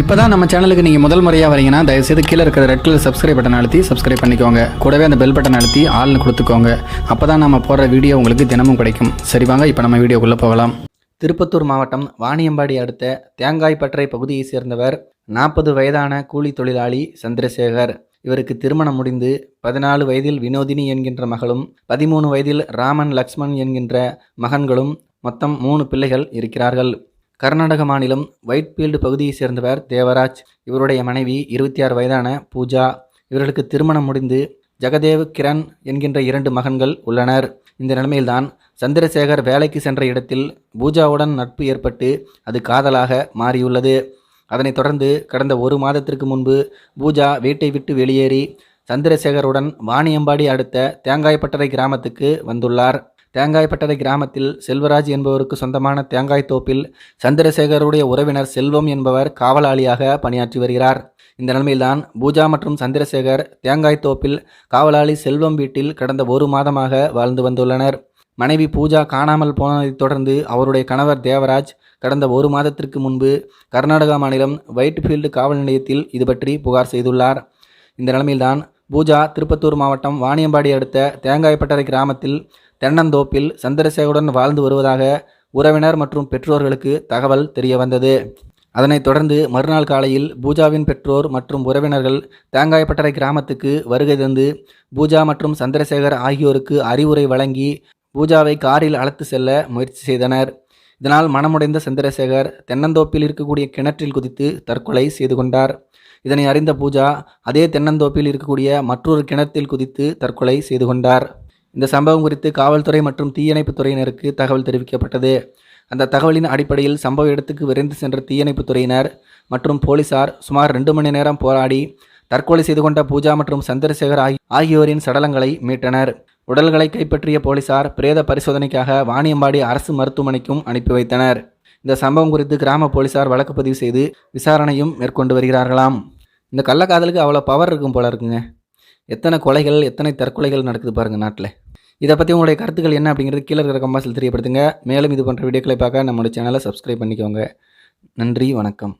இப்போ தான் நம்ம சேனலுக்கு நீங்கள் முதல் முறையாக வரீங்கன்னா தயவுசெய்து கீழே இருக்கிற ரெட் கலர் சப்ஸ்கிரைப் பட்டன் அழுத்தி சப்ஸ்கிரைப் பண்ணிக்கோங்க. கூடவே அந்த பெல் பட்டன் அழுத்தி ஆள்னு கொடுத்துக்கோங்க. அப்போ தான் நம்ம போடுற வீடியோ உங்களுக்கு தினமும் கிடைக்கும். சரி வாங்க இப்போ நம்ம வீடியோக்குள்ளே போகலாம். திருப்பத்தூர் மாவட்டம் வாணியம்பாடி அடுத்த தேங்காய்பற்றை பகுதியைச் சேர்ந்தவர் நாற்பது வயதான கூலி தொழிலாளி சந்திரசேகர். இவருக்கு திருமணம் முடிந்து பதினாலு வயதில் வினோதினி என்கின்ற மகளும் பதிமூணு வயதில் ராமன் லக்ஷ்மண் என்கின்ற மகன்களும் மொத்தம் மூணு பிள்ளைகள் இருக்கிறார்கள். கர்நாடக மாநிலம் ஒயிட்ஃபீல்டு பகுதியைச் சேர்ந்தவர் தேவராஜ். இவருடைய மனைவி இருபத்தி ஆறு வயதான பூஜா. இவர்களுக்கு திருமணம் முடிந்து ஜெகதேவ் கிரண் என்கின்ற இரண்டு மகன்கள் உள்ளனர். இந்த நிலைமையில்தான் சந்திரசேகர் வேலைக்கு சென்ற இடத்தில் பூஜாவுடன் நட்பு ஏற்பட்டு அது காதலாக மாறியுள்ளது. அதனைத் தொடர்ந்து கடந்த ஒரு மாதத்திற்கு முன்பு பூஜா வீட்டை விட்டு வெளியேறி சந்திரசேகருடன் வாணியம்பாடி அடுத்த தேங்காய்பட்டறை கிராமத்துக்கு வந்துள்ளார். தேங்காய்பட்டறை கிராமத்தில் செல்வராஜ் என்பவருக்கு சொந்தமான தேங்காய் தோப்பில் சந்திரசேகருடைய உறவினர் செல்வம் என்பவர் காவலாளியாக பணியாற்றி வருகிறார். இந்த நிலைமையில்தான் பூஜா மற்றும் சந்திரசேகர் தேங்காய் தோப்பில் காவலாளி செல்வம் வீட்டில் கடந்த ஒரு மாதமாக வாழ்ந்து வந்துள்ளனர். மனைவி பூஜா காணாமல் போனதைத் தொடர்ந்து அவருடைய கணவர் தேவராஜ் கடந்த ஒரு மாதத்திற்கு முன்பு கர்நாடகா மாநிலம் ஒயிட்ஃபீல்டு காவல் நிலையத்தில் இது பற்றி புகார் செய்துள்ளார். இந்த நிலைமையில்தான் பூஜா திருப்பத்தூர் மாவட்டம் வாணியம்பாடி அடுத்த தேங்காய்பட்டறை கிராமத்தில் தென்னந்தோப்பில் சந்திரசேகருடன் வாழ்ந்து வருவதாக உறவினர் மற்றும் பெற்றோர்களுக்கு தகவல் தெரியவந்தது அதனைத் தொடர்ந்து மறுநாள் காலையில் பூஜாவின் பெற்றோர் மற்றும் உறவினர்கள் தேங்காய்பட்டறை கிராமத்துக்கு வருகை தந்து பூஜா மற்றும் சந்திரசேகர் ஆகியோருக்கு அறிவுரை வழங்கி பூஜாவை காரில் அழைத்து செல்ல முயற்சி செய்தனர். இதனால் மனமுடைந்த சந்திரசேகர் தென்னந்தோப்பில் இருக்கக்கூடிய கிணற்றில் குதித்து தற்கொலை செய்து கொண்டார். இதனை அறிந்த பூஜா அதே தென்னந்தோப்பில் இருக்கக்கூடிய மற்றொரு கிணத்தில் குதித்து தற்கொலை செய்து கொண்டார். இந்த சம்பவம் குறித்து காவல்துறை மற்றும் தீயணைப்புத் துறையினருக்கு தகவல் தெரிவிக்கப்பட்டது. அந்த தகவலின் அடிப்படையில் சம்பவ இடத்துக்கு விரைந்து சென்ற தீயணைப்புத் துறையினர் மற்றும் போலீசார் சுமார் ரெண்டு மணி நேரம் போராடி தற்கொலை செய்து கொண்ட பூஜா மற்றும் சந்திரசேகர் ஆகி ஆகியோரின் சடலங்களை மீட்டனர். உடல்களை கைப்பற்றிய போலீசார் பிரேத பரிசோதனைக்காக வாணியம்பாடி அரசு மருத்துவமனைக்கும் அனுப்பி வைத்தனர். இந்த சம்பவம் குறித்து கிராம போலீசார் வழக்கு பதிவு செய்து விசாரணையும் மேற்கொண்டு வருகிறார்களாம். இந்த கள்ளக்காதலுக்கு அவ்வளோ பவர் இருக்கும் போல இருக்குங்க. எத்தனை கொலைகள் எத்தனை தற்கொலைகள் நடக்குது பாருங்கள் நாட்டில். இதை பற்றி உங்களுடைய கருத்துக்கள் என்ன அப்படிங்கிறது கீழே இருக்கிற கம்பாசில் தெரியப்படுத்துங்க. மேலும் இது போன்ற வீடியோக்களை பார்க்க நம்மளுடைய சேனலை சப்ஸ்கிரைப் பண்ணிக்கோங்க. நன்றி வணக்கம்.